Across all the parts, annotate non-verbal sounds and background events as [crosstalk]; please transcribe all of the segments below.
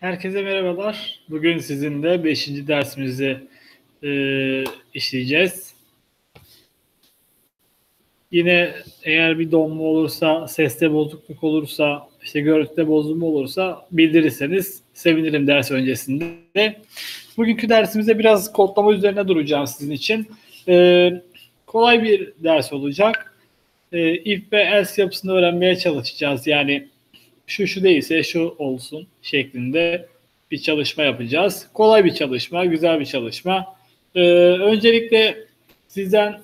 Herkese merhabalar. Bugün sizinle 5. dersimizi e, işleyeceğiz. Yine eğer bir donma olursa, seste bozukluk olursa, işte görüntüde bozulma olursa bildirirseniz sevinirim ders öncesinde. Bugünkü dersimizde biraz kodlama üzerine duracağım sizin için. E, kolay bir ders olacak. E, if ve else yapısını öğrenmeye çalışacağız. Yani şu şu değilse şu olsun şeklinde bir çalışma yapacağız. Kolay bir çalışma, güzel bir çalışma. Ee, öncelikle sizden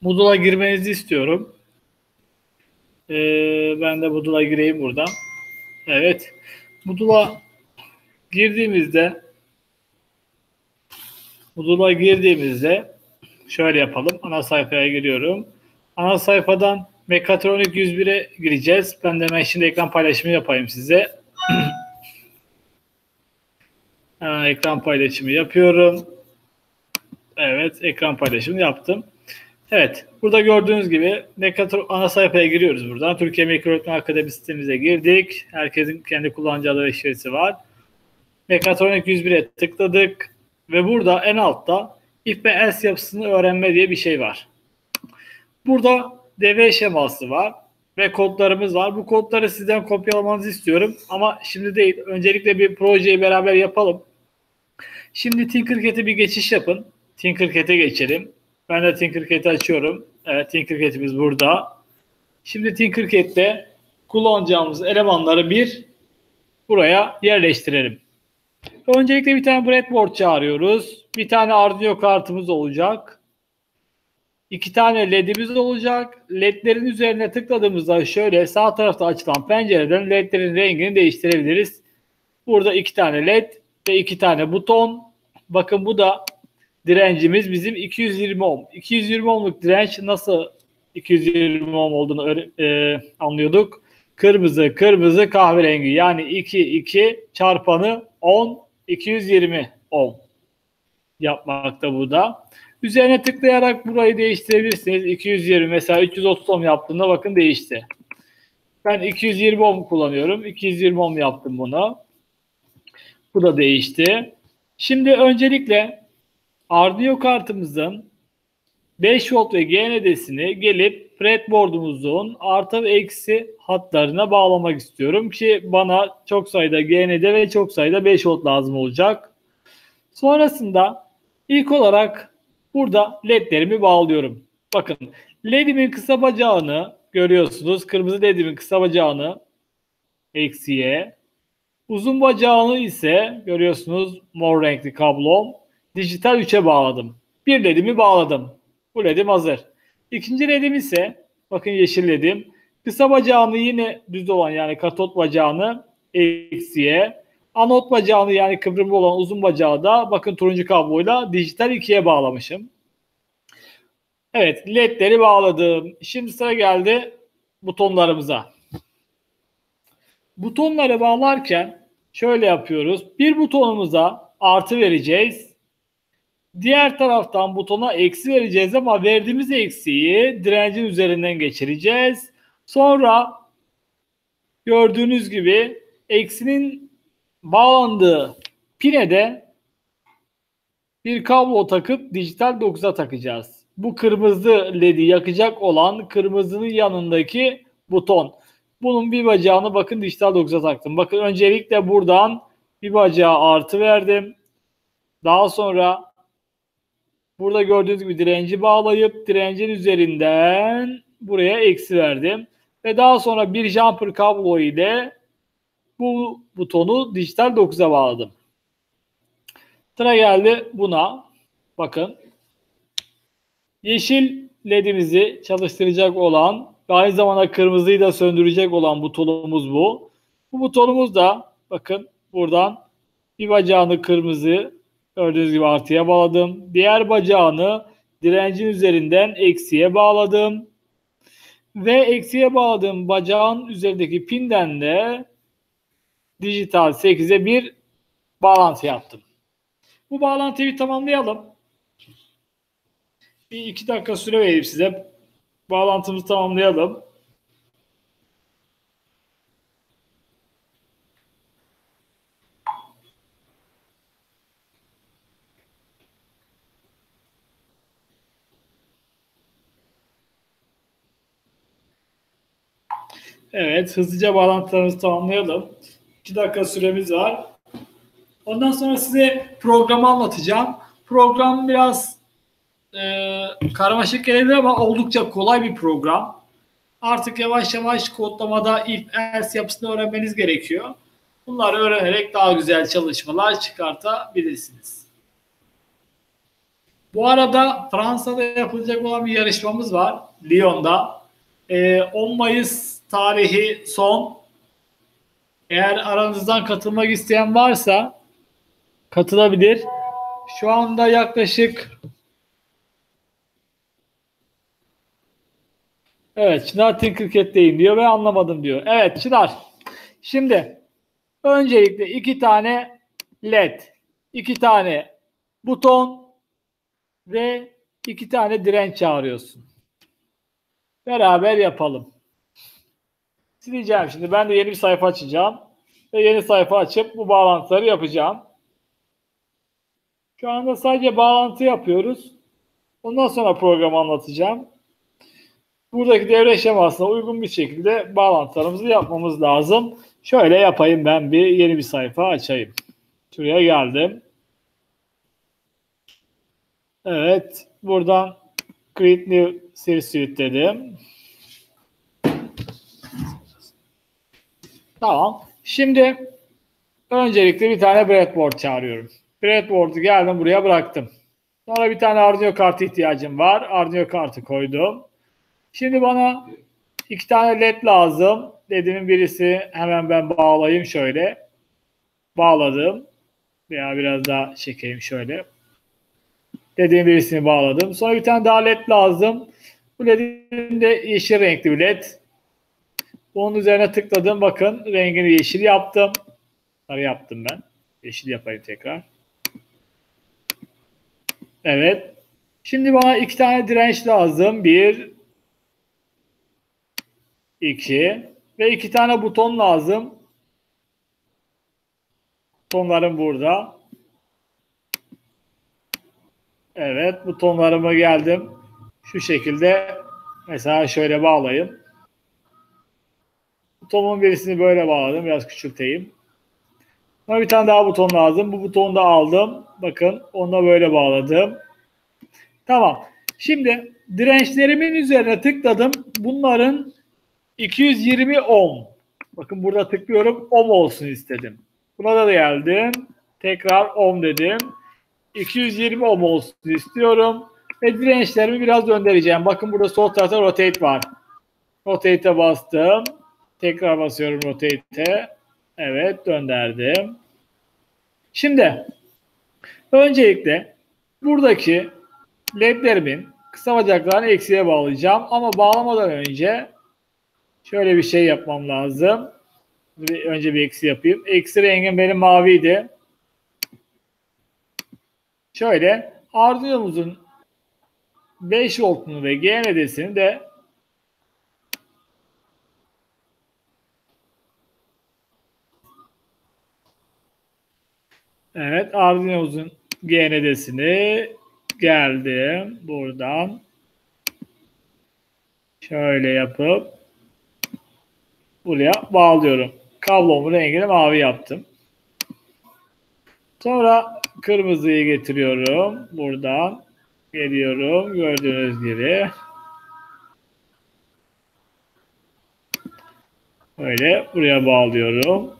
Moodle'a girmenizi istiyorum. Ee, ben de Moodle'a gireyim buradan. Evet. Moodle'a girdiğimizde Moodle'a girdiğimizde şöyle yapalım. Ana sayfaya giriyorum. Ana sayfadan Mekatronik 101'e gireceğiz. Ben de hemen şimdi ekran paylaşımı yapayım size. [clears throat] hemen ekran paylaşımı yapıyorum. Evet, ekran paylaşımı yaptım. Evet, burada gördüğünüz gibi Mekatron ana sayfaya giriyoruz buradan. Türkiye Mikroöğretmen Akademi sitemize girdik. Herkesin kendi kullanıcı adı ve şifresi var. Mekatronik 101'e tıkladık ve burada en altta if ve else yapısını öğrenme diye bir şey var. Burada deve şeması var ve kodlarımız var. Bu kodları sizden kopyalamanızı istiyorum ama şimdi değil. Öncelikle bir projeyi beraber yapalım. Şimdi Tinkercad'e bir geçiş yapın. Tinkercad'e geçelim. Ben de Tinkercad'i açıyorum. Evet Tinkercad'imiz burada. Şimdi Tinkercad'de kullanacağımız elemanları bir buraya yerleştirelim. Öncelikle bir tane breadboard çağırıyoruz. Bir tane Arduino kartımız olacak. İki tane ledimiz olacak. Ledlerin üzerine tıkladığımızda şöyle sağ tarafta açılan pencereden ledlerin rengini değiştirebiliriz. Burada iki tane led ve iki tane buton. Bakın bu da direncimiz bizim 220 ohm. 220 ohmluk direnç nasıl 220 ohm olduğunu e, anlıyorduk. Kırmızı, kırmızı, kahverengi. Yani 2, 2 çarpanı 10, 220 ohm yapmakta bu da. Üzerine tıklayarak burayı değiştirebilirsiniz. 220 mesela 330 ohm yaptığında bakın değişti. Ben 220 ohm kullanıyorum. 220 ohm yaptım bunu. Bu da değişti. Şimdi öncelikle Arduino kartımızın 5 volt ve GND'sini gelip breadboard'umuzun artı ve eksi hatlarına bağlamak istiyorum ki bana çok sayıda GND ve çok sayıda 5 volt lazım olacak. Sonrasında ilk olarak Burada ledlerimi bağlıyorum. Bakın ledimin kısa bacağını görüyorsunuz. Kırmızı ledimin kısa bacağını eksiye. Uzun bacağını ise görüyorsunuz mor renkli kablom. Dijital 3'e bağladım. Bir ledimi bağladım. Bu ledim hazır. İkinci ledim ise bakın yeşil ledim. Kısa bacağını yine düz olan yani katot bacağını eksiye. Anot bacağını yani kıvrımlı olan uzun bacağı da bakın turuncu kabloyla dijital 2'ye bağlamışım. Evet ledleri bağladım. Şimdi sıra geldi butonlarımıza. Butonları bağlarken şöyle yapıyoruz. Bir butonumuza artı vereceğiz. Diğer taraftan butona eksi vereceğiz ama verdiğimiz eksiği direncin üzerinden geçireceğiz. Sonra gördüğünüz gibi eksinin bağlandığı pinede bir kablo takıp dijital 9'a takacağız. Bu kırmızı ledi yakacak olan kırmızının yanındaki buton. Bunun bir bacağını bakın dijital 9'a taktım. Bakın öncelikle buradan bir bacağı artı verdim. Daha sonra burada gördüğünüz gibi direnci bağlayıp direncin üzerinden buraya eksi verdim. Ve daha sonra bir jumper kablo ile bu butonu dijital 9'a bağladım. Sıra geldi buna. Bakın. Yeşil ledimizi çalıştıracak olan ve aynı zamanda kırmızıyı da söndürecek olan butonumuz bu. Bu butonumuz da bakın buradan bir bacağını kırmızı gördüğünüz gibi artıya bağladım. Diğer bacağını direncin üzerinden eksiye bağladım. Ve eksiye bağladığım bacağın üzerindeki pinden de dijital 8'e bir bağlantı yaptım. Bu bağlantıyı tamamlayalım. Bir iki dakika süre vereyim size. Bağlantımızı tamamlayalım. Evet, hızlıca bağlantılarımızı tamamlayalım. 2 dakika süremiz var. Ondan sonra size programı anlatacağım. Program biraz e, karmaşık gelebilir ama oldukça kolay bir program. Artık yavaş yavaş kodlamada if else yapısını öğrenmeniz gerekiyor. Bunları öğrenerek daha güzel çalışmalar çıkartabilirsiniz. Bu arada Fransa'da yapılacak olan bir yarışmamız var. Lyon'da. E, 10 Mayıs tarihi son. Eğer aranızdan katılmak isteyen varsa katılabilir. Şu anda yaklaşık Evet Çınar Tinkercad'deyim diyor ve anlamadım diyor. Evet Çınar. Şimdi öncelikle iki tane led, iki tane buton ve iki tane direnç çağırıyorsun. Beraber yapalım. Sileceğim şimdi. Ben de yeni bir sayfa açacağım. Ve yeni sayfa açıp bu bağlantıları yapacağım. Şu anda sadece bağlantı yapıyoruz. Ondan sonra programı anlatacağım. Buradaki devre şemasına uygun bir şekilde bağlantılarımızı yapmamız lazım. Şöyle yapayım ben bir yeni bir sayfa açayım. Şuraya geldim. Evet. Buradan Create New Series Suite dedim. Tamam. Şimdi öncelikle bir tane breadboard çağırıyorum. Breadboard'u geldim buraya bıraktım. Sonra bir tane Arduino kartı ihtiyacım var. Arduino kartı koydum. Şimdi bana iki tane led lazım. LED'imin birisi hemen ben bağlayayım şöyle. Bağladım. Veya biraz daha çekeyim şöyle. LED'in birisini bağladım. Sonra bir tane daha led lazım. Bu LED'in de yeşil renkli bir led. Onun üzerine tıkladım. Bakın rengini yeşil yaptım. Sarı yaptım ben. Yeşil yapayım tekrar. Evet. Şimdi bana iki tane direnç lazım. Bir, iki ve iki tane buton lazım. Butonlarım burada. Evet, butonlarıma geldim. Şu şekilde mesela şöyle bağlayayım. Butonun birisini böyle bağladım. Biraz küçülteyim. Bana bir tane daha buton lazım. Bu butonu da aldım. Bakın onu da böyle bağladım. Tamam. Şimdi dirençlerimin üzerine tıkladım. Bunların 220 ohm. Bakın burada tıklıyorum. Ohm olsun istedim. Buna da geldim. Tekrar ohm dedim. 220 ohm olsun istiyorum. Ve dirençlerimi biraz döndüreceğim. Bakın burada sol tarafta rotate var. Rotate'e bastım. Tekrar basıyorum rotate'e. Evet döndürdüm. Şimdi öncelikle buradaki ledlerimin kısa bacaklarını eksiye bağlayacağım. Ama bağlamadan önce şöyle bir şey yapmam lazım. Bir, önce bir eksi yapayım. Eksi rengim benim maviydi. Şöyle Arduino'muzun 5 voltunu ve GND'sini de Evet Arduino'muzun GND'sini geldim buradan şöyle yapıp buraya bağlıyorum. Kablomun rengini mavi yaptım. Sonra kırmızıyı getiriyorum. Buradan geliyorum. Gördüğünüz gibi. Böyle buraya bağlıyorum.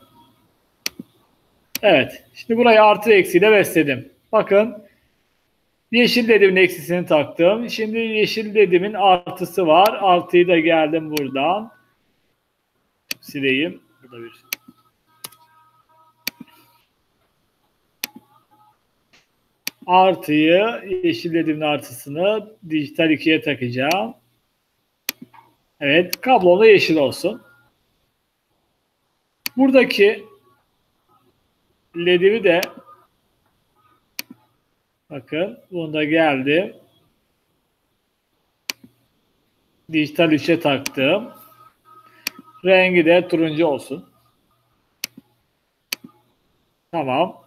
Evet. Şimdi burayı artı eksiyle besledim. Bakın yeşil dedimin eksisini taktım. Şimdi yeşil dedimin artısı var. Artıyı da geldim buradan. Sileyim. Burada bir artıyı yeşil dediğimin artısını dijital 2'ye takacağım. Evet kablolu yeşil olsun. Buradaki ledimi de bakın bunda geldi. Dijital 3'e taktım. Rengi de turuncu olsun. Tamam.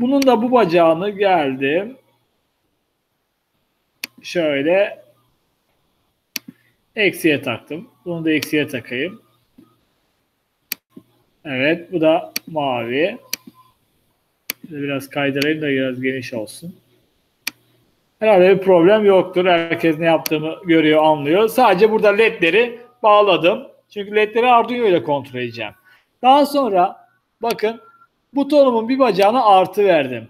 Bunun da bu bacağını geldim. Şöyle eksiye taktım. Bunu da eksiye takayım. Evet bu da mavi. Biraz kaydırayım da biraz geniş olsun. Herhalde bir problem yoktur. Herkes ne yaptığımı görüyor, anlıyor. Sadece burada ledleri bağladım. Çünkü ledleri Arduino ile kontrol edeceğim. Daha sonra bakın butonumun bir bacağına artı verdim.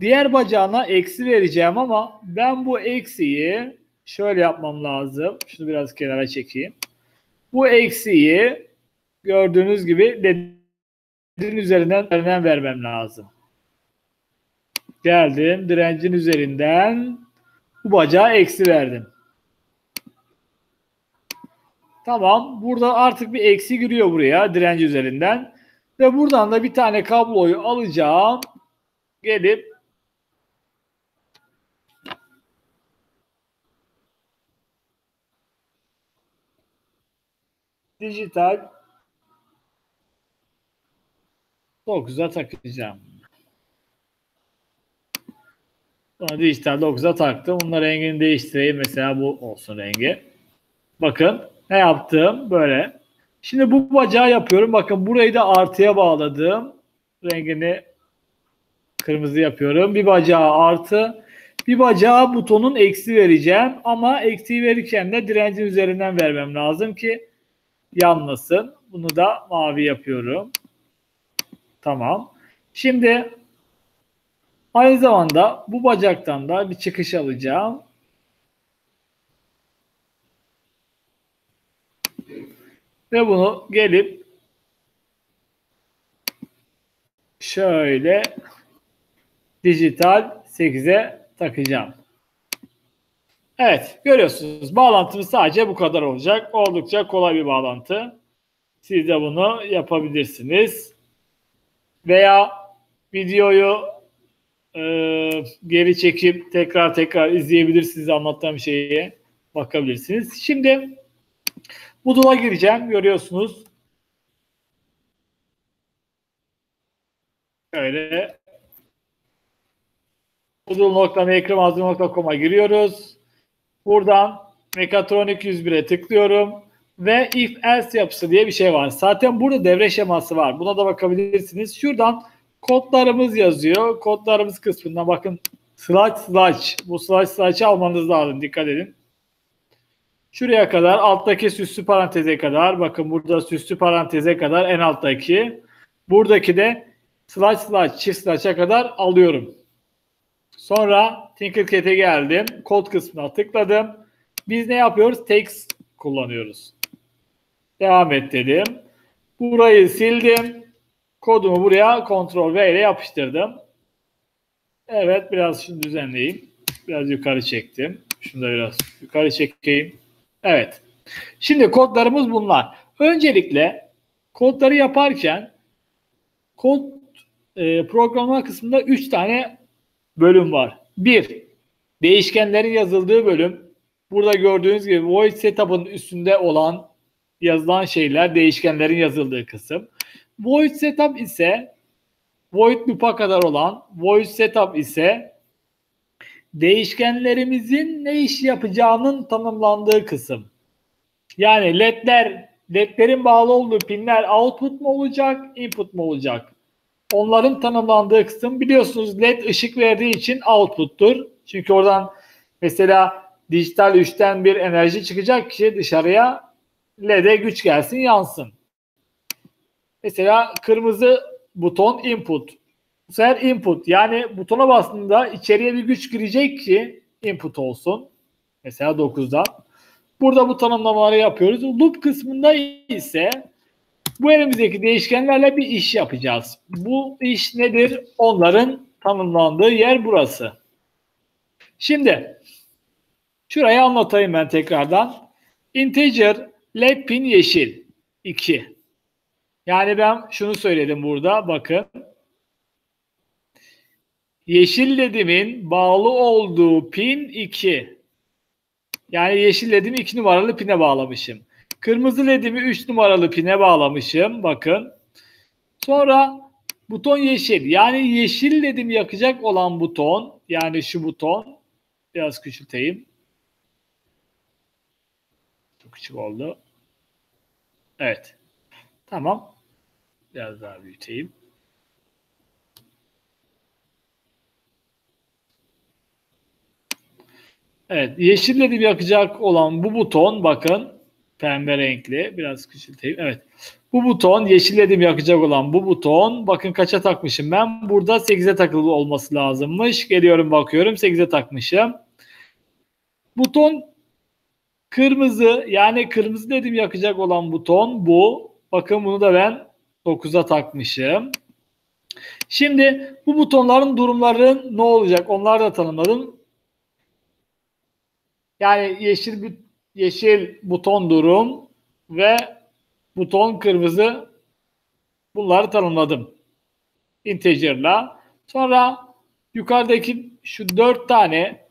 Diğer bacağına eksi vereceğim ama ben bu eksiyi şöyle yapmam lazım. Şunu biraz kenara çekeyim. Bu eksiyi gördüğünüz gibi ledin üzerinden, üzerinden vermem lazım. Geldim direncin üzerinden bu bacağa eksi verdim. Tamam. Burada artık bir eksi giriyor buraya direnci üzerinden. Ve buradan da bir tane kabloyu alacağım. Gelip dijital 9'a takacağım. Sonra dijital 9'a taktım. Bunun rengini değiştireyim. Mesela bu olsun rengi. Bakın ne yaptım? Böyle. Şimdi bu bacağı yapıyorum. Bakın burayı da artıya bağladım. Rengini kırmızı yapıyorum. Bir bacağı artı. Bir bacağı butonun eksi vereceğim. Ama eksiği verirken de direncin üzerinden vermem lazım ki yanmasın. Bunu da mavi yapıyorum. Tamam. Şimdi aynı zamanda bu bacaktan da bir çıkış alacağım. Ve bunu gelip şöyle dijital 8'e takacağım. Evet görüyorsunuz bağlantımız sadece bu kadar olacak. Oldukça kolay bir bağlantı. Siz de bunu yapabilirsiniz. Veya videoyu e, geri çekip tekrar tekrar izleyebilirsiniz anlattığım şeye bakabilirsiniz. Şimdi Moodle'a gireceğim. Görüyorsunuz. Şöyle Moodle.mekrimazlı.com'a giriyoruz. Buradan Mekatronik 101'e tıklıyorum. Ve if else yapısı diye bir şey var. Zaten burada devre şeması var. Buna da bakabilirsiniz. Şuradan kodlarımız yazıyor. Kodlarımız kısmından bakın slash slash. Bu slash slash'ı almanız lazım. Dikkat edin. Şuraya kadar alttaki süslü paranteze kadar bakın burada süslü paranteze kadar en alttaki buradaki de slash slash çift slash'a kadar alıyorum. Sonra Tinkercad'e geldim. Kod kısmına tıkladım. Biz ne yapıyoruz? Text kullanıyoruz. Devam et dedim. Burayı sildim. Kodumu buraya Ctrl V ile yapıştırdım. Evet biraz şunu düzenleyeyim. Biraz yukarı çektim. Şunu da biraz yukarı çekeyim. Evet. Şimdi kodlarımız bunlar. Öncelikle kodları yaparken kod e, programlama kısmında 3 tane bölüm var. Bir, değişkenlerin yazıldığı bölüm. Burada gördüğünüz gibi void setup'ın üstünde olan yazılan şeyler değişkenlerin yazıldığı kısım. Void setup ise void loop'a kadar olan void setup ise değişkenlerimizin ne iş yapacağının tanımlandığı kısım. Yani ledler, ledlerin bağlı olduğu pinler output mu olacak, input mu olacak? Onların tanımlandığı kısım biliyorsunuz led ışık verdiği için output'tur. Çünkü oradan mesela dijital 3'ten bir enerji çıkacak ki dışarıya led'e güç gelsin yansın. Mesela kırmızı buton input. Bu sefer input yani butona bastığında içeriye bir güç girecek ki input olsun. Mesela 9'da. Burada bu tanımlamaları yapıyoruz. Loop kısmında ise bu elimizdeki değişkenlerle bir iş yapacağız. Bu iş nedir? Onların tanımlandığı yer burası. Şimdi şurayı anlatayım ben tekrardan. Integer led pin yeşil 2. Yani ben şunu söyledim burada bakın. Yeşil ledimin bağlı olduğu pin 2. Yani yeşil ledimi 2 numaralı pine bağlamışım. Kırmızı ledimi 3 numaralı pine bağlamışım. Bakın. Sonra buton yeşil. Yani yeşil ledim yakacak olan buton. Yani şu buton. Biraz küçülteyim. Çok küçük oldu. Evet. Tamam. Biraz daha büyüteyim. Evet. Yeşil ledim yakacak olan bu buton bakın pembe renkli. Biraz küçülteyim. Evet. Bu buton yeşil ledim yakacak olan bu buton bakın kaça takmışım ben? Burada 8'e takılı olması lazımmış. Geliyorum bakıyorum 8'e takmışım. Buton kırmızı yani kırmızı ledim yakacak olan buton bu. Bakın bunu da ben 9'a takmışım. Şimdi bu butonların durumları ne olacak? Onları da tanımladım. Yani yeşil yeşil buton durum ve buton kırmızı bunları tanımladım. Integer'la. Sonra yukarıdaki şu dört tane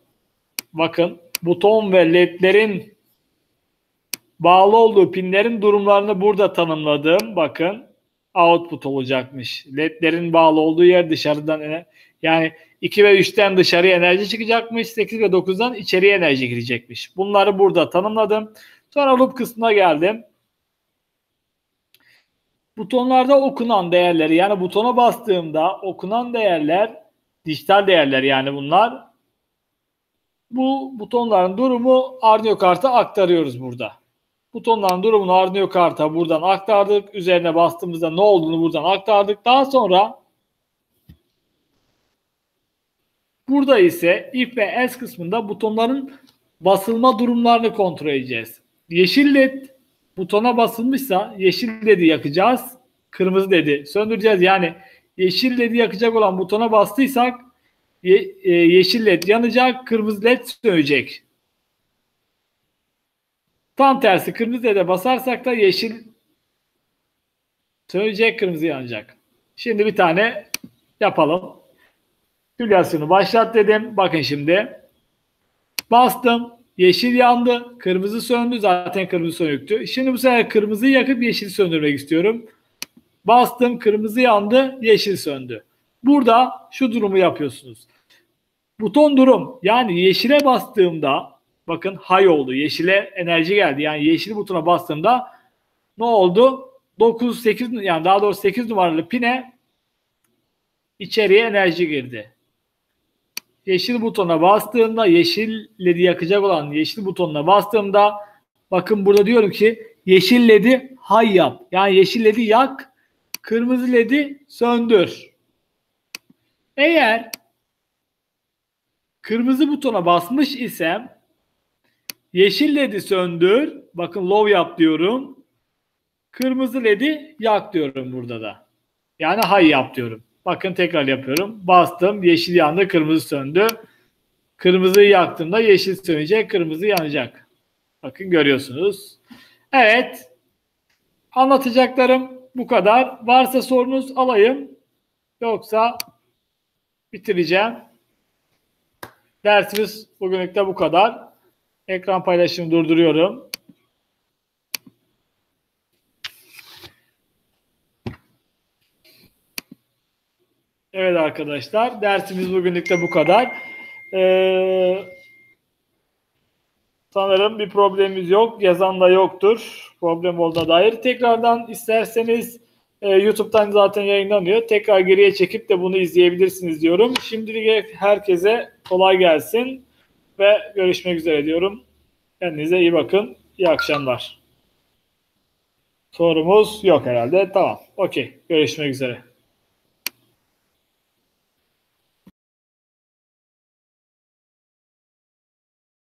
bakın buton ve ledlerin bağlı olduğu pinlerin durumlarını burada tanımladım. Bakın output olacakmış. Ledlerin bağlı olduğu yer dışarıdan yani 2 ve 3'ten dışarıya enerji çıkacakmış. 8 ve 9'dan içeriye enerji girecekmiş. Bunları burada tanımladım. Sonra loop kısmına geldim. Butonlarda okunan değerleri yani butona bastığımda okunan değerler dijital değerler yani bunlar. Bu butonların durumu Arduino karta aktarıyoruz burada. Butonların durumunu Arduino karta buradan aktardık. Üzerine bastığımızda ne olduğunu buradan aktardık. Daha sonra burada ise if ve else kısmında butonların basılma durumlarını kontrol edeceğiz. Yeşil led butona basılmışsa yeşil ledi yakacağız. Kırmızı ledi söndüreceğiz. Yani yeşil ledi yakacak olan butona bastıysak ye, e, yeşil led yanacak, kırmızı led sönecek. Tam tersi kırmızı led'e basarsak da yeşil sönecek, kırmızı yanacak. Şimdi bir tane yapalım. Simülasyonu başlat dedim. Bakın şimdi. Bastım. Yeşil yandı. Kırmızı söndü. Zaten kırmızı sönüktü. Şimdi bu sefer kırmızıyı yakıp yeşil söndürmek istiyorum. Bastım. Kırmızı yandı. Yeşil söndü. Burada şu durumu yapıyorsunuz. Buton durum yani yeşile bastığımda bakın high oldu. Yeşile enerji geldi. Yani yeşil butona bastığımda ne oldu? 9 8 yani daha doğrusu 8 numaralı pine içeriye enerji girdi. Yeşil butona bastığımda yeşil ledi yakacak olan yeşil butonuna bastığımda bakın burada diyorum ki yeşil ledi high yap. Yani yeşil ledi yak, kırmızı ledi söndür. Eğer kırmızı butona basmış isem yeşil ledi söndür. Bakın low yap diyorum. Kırmızı ledi yak diyorum burada da. Yani high yap diyorum. Bakın tekrar yapıyorum. Bastım. Yeşil yandı. Kırmızı söndü. Kırmızıyı yaktığımda yeşil sönecek. Kırmızı yanacak. Bakın görüyorsunuz. Evet. Anlatacaklarım bu kadar. Varsa sorunuz alayım. Yoksa bitireceğim. Dersimiz bugünlük de bu kadar. Ekran paylaşımı durduruyorum. Evet arkadaşlar dersimiz bugünlük de bu kadar. Ee, sanırım bir problemimiz yok. Yazan da yoktur. Problem olduğuna dair. Tekrardan isterseniz e, YouTube'dan zaten yayınlanıyor. Tekrar geriye çekip de bunu izleyebilirsiniz diyorum. Şimdilik herkese kolay gelsin ve görüşmek üzere diyorum. Kendinize iyi bakın. İyi akşamlar. Sorumuz yok herhalde. Tamam. Okey. Görüşmek üzere.